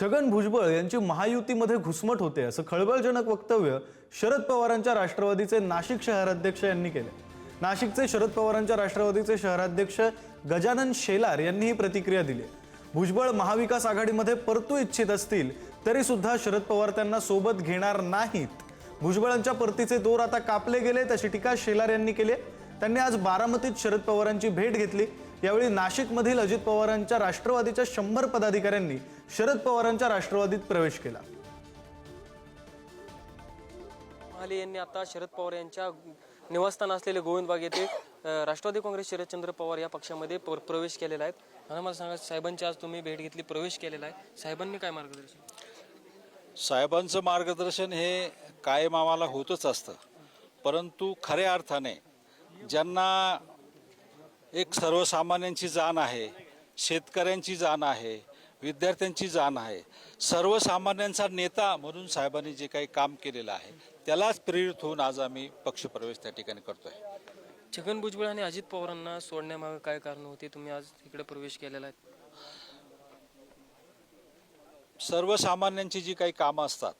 छगन भुजबळ यांची महायुतीमध्ये घुसमट होते असं खळबळजनक वक्तव्य शरद पवारांच्या राष्ट्रवादीचे नाशिक शहराध्यक्ष यांनी केले. नाशिकचे शरद पवारांच्या राष्ट्रवादीचे शहराध्यक्ष गजानन शेलार यांनी ही प्रतिक्रिया दिली. भुजबळ महाविकास आघाडीमध्ये परतू इच्छित असतील तरी सुद्धा शरद पवार त्यांना सोबत घेणार नाहीत. भुजबळांच्या परतीचे दोर आता कापले गेले तशी टीका शेलार यांनी केली त्यांनी आज बारामतीत शरद पवारांची भेट घेतली. यावेळी नाशिकमधील अजित पवारांच्या राष्ट्रवादीच्या शंभर पदाधिकाऱ्यांनी शरद पवारांच्या राष्ट्रवादीत प्रवेश केला. महाले यांनी आता शरद पवार यांच्या निवासस्थान असलेले गोविंदबाग येथे राष्ट्रवादी काँग्रेस शरदचंद्र पवार या पक्षामध्ये प्र- प्रवेश केलेला आहे. मला मला सांगा साहेबांची आज तुम्ही भेट घेतली प्रवेश केलेला आहे. साहेबांनी काय मार्गदर्शन साहेबांचं मार्गदर्शन हे कायम आम्हाला होतच असतं. परंतु खऱ्या अर्थाने ज्यांना एक सर्वसामान्यांची जाण आहे शेतकऱ्यांची जाण आहे विद्यार्थ्यांची जाण आहे. सर्वसामान्यांचा नेता म्हणून साहेबांनी जे काही काम केलेलं आहे त्यालाच प्रेरित होऊन आज आम्ही पक्षप्रवेश त्या ठिकाणी करतोय. छगन भुजबळ आणि अजित पवारांना सोडण्यामागे काय कारण होते? तुम्ही आज इकडे प्रवेश केलेला आहे. सर्वसामान्यांची जी काही कामं असतात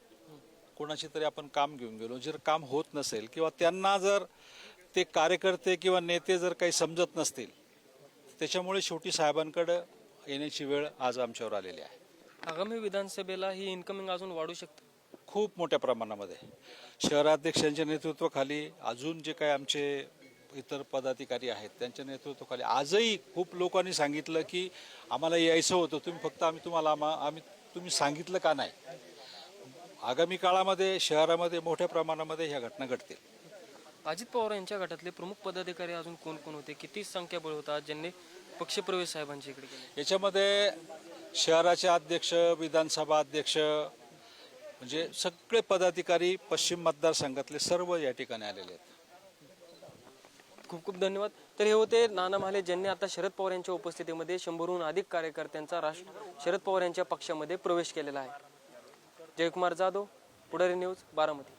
कोणाची तरी आपण काम घेऊन गेलो जर काम होत नसेल किंवा त्यांना जर ते कार्यकर्ते किंवा नेते जर काही समजत नसतील त्याच्यामुळे शेवटी साहेबांकडं येण्याची वेळ आज आमच्यावर आलेली आहे. आगामी विधानसभेला ही इन्कमिंग अजून वाढू शकते? खूप मोठ्या प्रमाणामध्ये. शहराध्यक्षांच्या नेतृत्वाखाली अजून जे काही आमचे इतर पदाधिकारी आहेत त्यांच्या नेतृत्वाखाली आजही खूप लोकांनी सांगितलं की आम्हाला यायचं होतं. तुम्ही फक्त आम्ही तुम्हाला आम्हा आम्ही तुम्ही सांगितलं का नाही? आगामी काळामध्ये शहरामध्ये मोठ्या प्रमाणामध्ये ह्या घटना घडतील. अजित पवार यांच्या गटातले प्रमुख पदाधिकारी अजून कोण कोण होते? किती संख्याबळ होता ज्यांनी पक्षप्रवेश साहेबांच्या इकडे केले? याच्यामध्ये शहराचे अध्यक्ष विधानसभा अध्यक्ष म्हणजे सगळे पदाधिकारी पश्चिम मतदारसंघातले सर्व या ठिकाणी आलेले आहेत. खूप खूप धन्यवाद. तर हे होते नाना महाले ज्यांनी आता शरद पवार यांच्या उपस्थितीमध्ये शंभरहून अधिक कार्यकर्त्यांचा राष्ट्र शरद पवार यांच्या पक्षामध्ये प्रवेश केलेला आहे. जयकुमार जाधव पुढारी न्यूज बारामती.